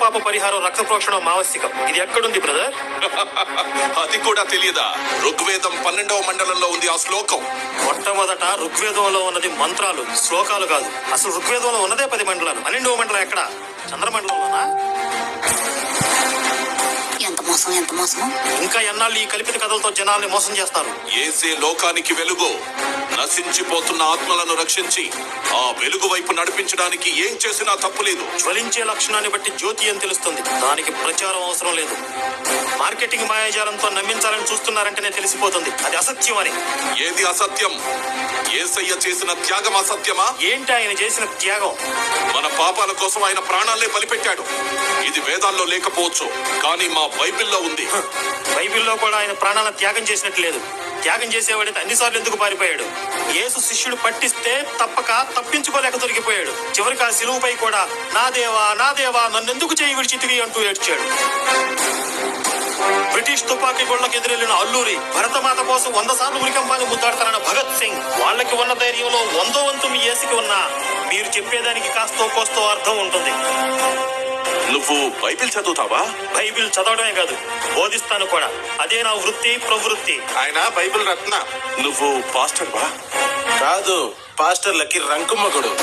పాప పరిహారం రక్త ప్రోక్షణం మావస్తికం ఇది ఎక్కడుంది బ్రదర్? అది కూడా తెలియదా? ఋగ్వేదం పన్నెండవ మండలంలో ఉంది ఆ శ్లోకం. మొట్టమొదట ఋగ్వేదంలో ఉన్నది మంత్రాలు శ్లోకాలు కాదు. అసలు ఋగ్వేదంలో ఉన్నదే పది మండలాలు. పన్నెండవ మండలం ఎక్కడ? చంద్రమండలంలోనా? మోసం ఎంత మోసం ఇంకా ఎన్నాళ్ళు ఈ కల్పిత కథలతో జనాల్ని మోసం చేస్తారు? ఏసే లోకానికి వెలుగు. నశించిపోతున్న ఆత్మలను రక్షించి ఆ వెలుగు వైపు నడిపించడానికి ఏం చేసినా తప్పులేదు. జ్వలించే లక్షణాన్ని బట్టి జ్యోతి అని తెలుస్తుంది. దానికి ప్రచారం అవసరం లేదు. మార్కెటింగ్ మాయాజాలంతో నమ్మించాలని చూస్తున్నారంటేనే తెలిసిపోతుంది. అది అసత్యం అని. ఏది అసత్యం? ఏసయ్య చేసిన త్యాగం అసత్యమా? ఏంటి ఆయన చేసిన త్యాగం? మన పాపాల కోసం ఆయన ప్రాణాలే బలిపెట్టాడు. ఇది వేదాల్లో లేకపోవచ్చు. కానీ మా బైబిల్లో ఉంది. బైబిల్లో కూడా ఆయన ప్రాణాలను త్యాగం చేసినట్టు లేదు. త్యాగం చేసేవాడైతే అన్నిసార్లు ఎందుకు పారిపోయాడు? యేసు శిష్యుడు పట్టిస్తే తప్పక తప్పించుకోలేక దొరికిపోయాడు చివరికి ఆ సిలువుపై కూడా నా దేవా నా దేవా నన్నెందుకు చేయి విడిచితివి అంటూ ఏడ్చాడు. బ్రిటిష్ తుపాకీ గోళ్ళకు ఎదురెళ్ళిన అల్లూరి భరతమాత కోసం వంద సార్లు ఉరికంపాన్ని ముద్దాడతారన్న భగత్ సింగ్. వాళ్ళకి ఉన్న ధైర్యంలో వందో వంతు మీ ఏసుకి ఉన్నా మీరు చెప్పేదానికి కాస్తో కోస్తో అర్థం ఉంటుంది. నువ్వు బైబిల్ చదువుతావా? బైబిల్ చదవడమే కాదు బోధిస్తాను కూడా. అదే నా వృత్తి ప్రవృత్తి. ఆయన బైబిల్ రత్న. నువ్వు పాస్టర్ వా కాదు పాస్టర్లకి రంకుమ్మగుడు